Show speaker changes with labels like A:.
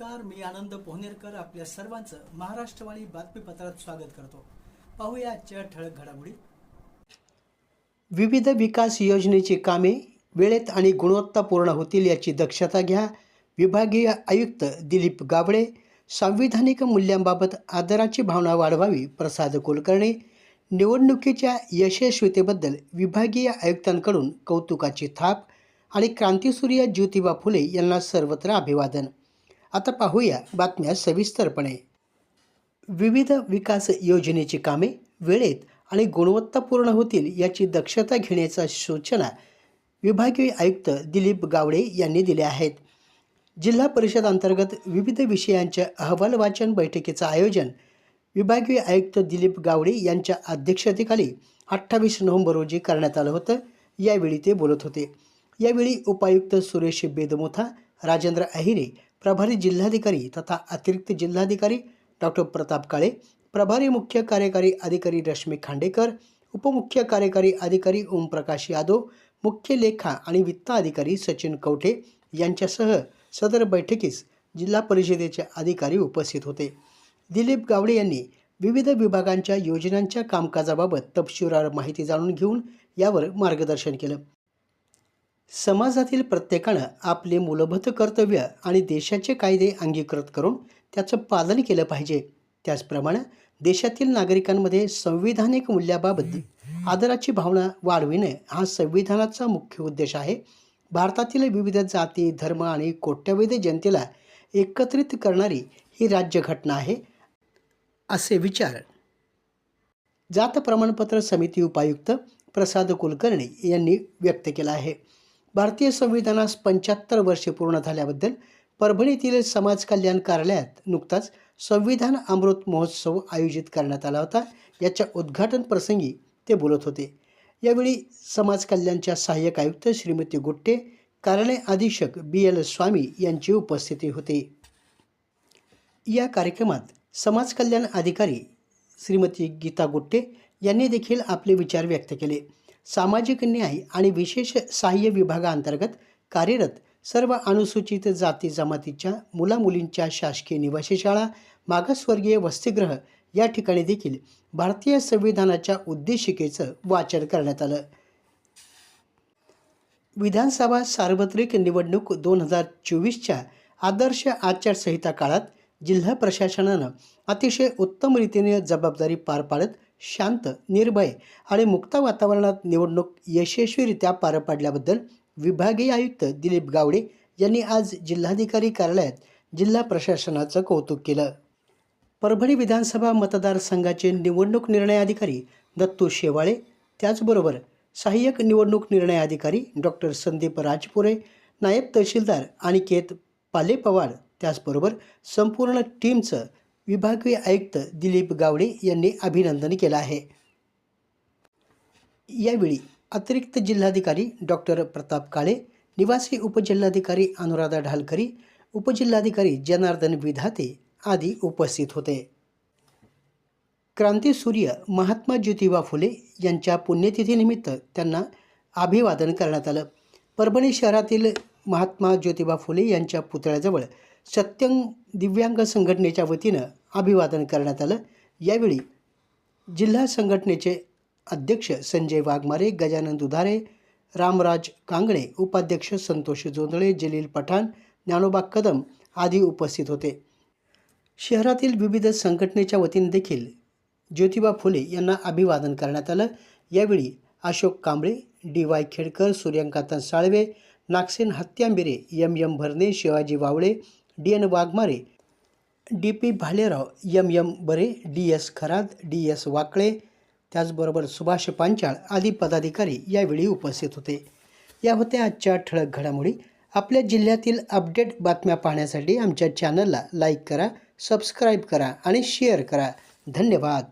A: नमस्कार मी आनंद पोहनेरकर आपल्या सर्वांचं महाराष्ट्रवाणी बातमीपत्रात स्वागत करतो. पाहूया आजच्या ठळक घडामोडी. विविध विकास योजनेची कामे वेळेत आणि गुणवत्तापूर्ण होतील याची दक्षता घ्या विभागीय आयुक्त दिलीप गावडे सांविधानिक मूल्यांबाबत आदराची भावना वाढवावी प्रसाद कुलकर्णी निवडणुकीच्या यशस्वीतेबद्दल विभागीय आयुक्तांकडून कौतुकाची थाप आणि क्रांतीसूर्य ज्योतिबा फुले यांना सर्वत्र अभिवादन. आता पाहूया बातम्या सविस्तरपणे. विविध विकास योजनेची कामे वेळेत आणि गुणवत्तापूर्ण होतील याची दक्षता घेण्याच्या सूचना विभागीय आयुक्त दिलीप गावडे यांनी दिल्या आहेत. जिल्हा परिषद अंतर्गत विविध विषयांच्या अहवाल वाचन बैठकीचं आयोजन विभागीय आयुक्त दिलीप गावडे यांच्या अध्यक्षतेखाली अठ्ठावीस नोव्हेंबर रोजी करण्यात आलं होतं. यावेळी ते बोलत होते. यावेळी उपायुक्त सुरेश बेदमुथा राजेंद्र अहिरे प्रभारी जिल्हाधिकारी तथा अतिरिक्त जिल्हाधिकारी डॉक्टर प्रताप काळे प्रभारी मुख्य कार्यकारी अधिकारी रश्मी खांडेकर उपमुख्य कार्यकारी अधिकारी ओमप्रकाश यादव मुख्य लेखा आणि वित्त अधिकारी सचिन कवठे यांच्यासह सदर बैठकीस जिल्हा परिषदेचे अधिकारी उपस्थित होते. दिलीप गावडे यांनी विविध विभागांच्या योजनांच्या कामकाजाबाबत तपशीलवार माहिती जाणून घेऊन यावर मार्गदर्शन केलं. समाजातील प्रत्येकानं आपले मूलभूत कर्तव्य आणि देशाचे कायदे अंगीकृत करून त्याचं पालन केलं पाहिजे. त्याचप्रमाणे देशातील नागरिकांमध्ये संविधानिक मूल्याबाबत आदराची भावना वाढविणे हा संविधानाचा मुख्य उद्देश आहे. भारतातील विविध जाती धर्म आणि कोट्यवधी जनतेला एकत्रित करणारी ही राज्यघटना आहे असे विचार जात प्रमाणपत्र समिती उपायुक्त प्रसाद कुलकर्णी यांनी व्यक्त केला आहे. भारतीय संविधानास पंच्याहत्तर वर्षे पूर्ण झाल्याबद्दल परभणीतील समाज कल्याण कार्यालयात नुकताच संविधान अमृत महोत्सव आयोजित करण्यात आला होता. याच्या उद्घाटन प्रसंगी ते बोलत होते. यावेळी समाज कल्याणच्या सहाय्यक आयुक्त श्रीमती गुट्टे कार्यालय अधीक्षक बी एल स्वामी यांची उपस्थिती होती. या कार्यक्रमात समाज कल्याण अधिकारी श्रीमती गीता गुट्टे यांनी देखील आपले विचार व्यक्त केले. सामाजिक न्याय आणि विशेष सहाय्य विभागाअंतर्गत कार्यरत सर्व अनुसूचित जाती जमातीच्या मुलामुलींच्या शासकीय निवासी शाळा मागासवर्गीय वसतिगृह या ठिकाणी देखील भारतीय संविधानाच्या उद्देशिकेचं वाचन करण्यात आलं. विधानसभा सार्वत्रिक निवडणूक दोन हजार चोवीसच्या आदर्श आचारसंहिता काळात जिल्हा प्रशासनानं अतिशय उत्तम रीतीने जबाबदारी पार पाडत शांत निर्भय आणि मुक्त वातावरणात निवडणूक यशस्वीरित्या पार पाडल्याबद्दल विभागीय आयुक्त दिलीप गावडे यांनी आज जिल्हाधिकारी कार्यालयात जिल्हा प्रशासनाचं कौतुक केलं. परभणी विधानसभा मतदारसंघाचे निवडणूक निर्णय अधिकारी दत्तू शेवाळे त्याचबरोबर सहाय्यक निवडणूक निर्णय अधिकारी डॉक्टर संदीप राजपुरे नायब तहसीलदार अनिकेत पाले पवार त्याचबरोबर संपूर्ण टीमचं विभागीय आयुक्त दिलीप गावडे यांनी अभिनंदन केलं आहे. यावेळी अतिरिक्त जिल्हाधिकारी डॉक्टर प्रताप काळे निवासी उपजिल्हाधिकारी अनुराधा ढालकरी उपजिल्हाधिकारी जनार्दन विधाते आदी उपस्थित होते. क्रांतीसूर्य महात्मा ज्योतिबा फुले यांच्या पुण्यतिथीनिमित्त त्यांना अभिवादन करण्यात आलं. परभणी शहरातील महात्मा ज्योतिबा फुले यांच्या पुतळ्याजवळ सत्यंग दिव्यांग संघटनेच्या वतीनं अभिवादन करण्यात आलं. यावेळी जिल्हा संघटनेचे अध्यक्ष संजय वाघमारे गजानन दुधारे रामराज कांगणे उपाध्यक्ष संतोष जोंधळे जलील पठाण ज्ञानोबा कदम आदी उपस्थित होते. शहरातील विविध संघटनेच्या वतीने देखील ज्योतिबा फुले यांना अभिवादन करण्यात आलं. यावेळी Ashok Kamble D Y Khedkar Suryakant Salve Nagsen Hatyambire M M Bharne Shivaji Wawale D N Waghmare D P Bhalerao M M Bare D S Kharad D S Wakale त्याचबरोबर सुभाष पांचाळ आदी पदाधिकारी यावेळी उपस्थित होते. या होत्या आजच्या ठळक घडामोडी. आपल्या जिल्ह्यातील अपडेट बातम्या पाहण्यासाठी आमच्या चॅनलला लाईक करा सबस्क्राईब करा आणि शेअर करा. धन्यवाद.